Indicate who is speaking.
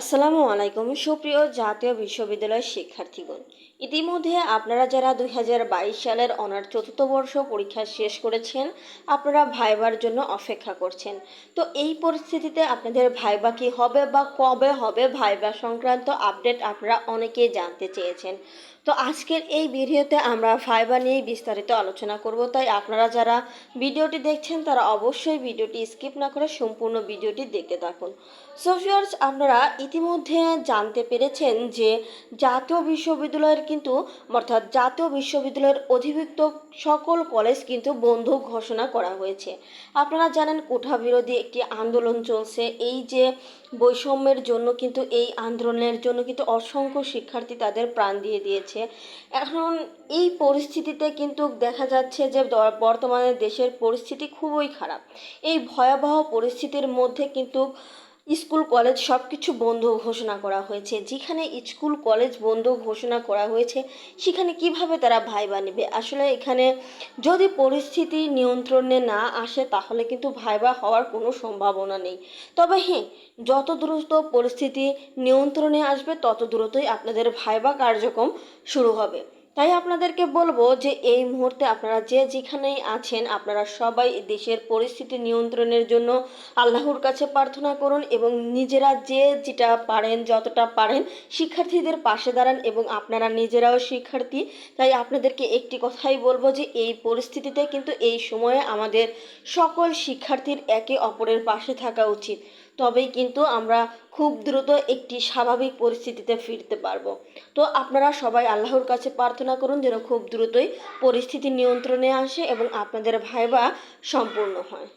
Speaker 1: আসসালামু আলাইকুম, সুপ্রিয় জাতীয় বিশ্ববিদ্যালয়ের শিক্ষার্থীগণ। ইতিমধ্যে আপনারা যারা দুই হাজার বাইশ সালের অনার চতুর্থ বর্ষ পরীক্ষা শেষ করেছেন, আপনারা ভাইবার জন্য অপেক্ষা করছেন। তো এই পরিস্থিতিতে আপনাদের ভাইবা কি হবে বা কবে হবে ভাইবা সংক্রান্ত আপডেট আপনারা অনেকেই জানতে চেয়েছেন। তো আজকের এই ভিডিওতে আমরা ভাইবা নিয়ে বিস্তারিত আলোচনা করব, তাই আপনারা যারা ভিডিওটি দেখছেন, তারা অবশ্যই ভিডিওটি স্কিপ না করে সম্পূর্ণ ভিডিওটি দেখতে থাকুন। সো ভিউয়ার্স আপনারা ইতিমধ্যে জানতে পেরেছেন যে জাতীয় বিশ্ববিদ্যালয়ের কিন্তু, অর্থাৎ জাতীয় বিশ্ববিদ্যালয়ের অধিভুক্ত সকল কলেজ কিন্তু বন্ধ ঘোষণা করা হয়েছে। আপনারা জানেন কোঠা বিরোধী একটি আন্দোলন চলছে। এই যে বৈষম্যের জন্য কিন্তু, এই আন্দোলনের জন্য কিন্তু অসংখ্য শিক্ষার্থী তাদের প্রাণ দিয়ে দিয়েছে। এখন এই পরিস্থিতিতে কিন্তু দেখা যাচ্ছে যে বর্তমানে দেশের পরিস্থিতি খুবই খারাপ। এই ভয়াবহ পরিস্থিতির মধ্যে কিন্তু স্কুল, কলেজ সব কিছু বন্ধ ঘোষণা করা হয়েছে। যেখানে স্কুল, কলেজ বন্ধ ঘোষণা করা হয়েছে, সেখানে কীভাবে তারা ভাইবা নেবে? আসলে এখানে যদি পরিস্থিতি নিয়ন্ত্রণে না আসে, তাহলে কিন্তু ভাইবা হওয়ার কোনো সম্ভাবনা নেই। তবে হ্যাঁ যত দ্রুত পরিস্থিতি নিয়ন্ত্রণে আসবে, তত দ্রুতই আপনাদের ভাইবা কার্যক্রম শুরু হবে। তাই আপনাদেরকে বলব যে এই মুহূর্তে আপনারা যে যেখানেই আছেন, আপনারা সবাই দেশের পরিস্থিতি নিয়ন্ত্রণের জন্য আল্লাহর কাছে প্রার্থনা করুন এবং নিজেরা যে যেটা পারেন, যতটা পারেন শিক্ষার্থীদের পাশে দাঁড়ান এবং আপনারা নিজেরাও শিক্ষার্থী। তাই আপনাদেরকে একটি কথাই বলব যে এই পরিস্থিতিতে কিন্তু এই সময়ে আমাদের সকল শিক্ষার্থীর একে অপরের পাশে থাকা উচিত। তবেই কিন্তু আমরা খুব দ্রুত একটি স্বাভাবিক পরিস্থিতিতে ফিরতে পারব। তো আপনারা সবাই আল্লাহর কাছে প্রার্থনা করুন যেন খুব দ্রুতই পরিস্থিতি নিয়ন্ত্রণে আসে এবং আপনাদের ভাইবা সম্পূর্ণ হয়।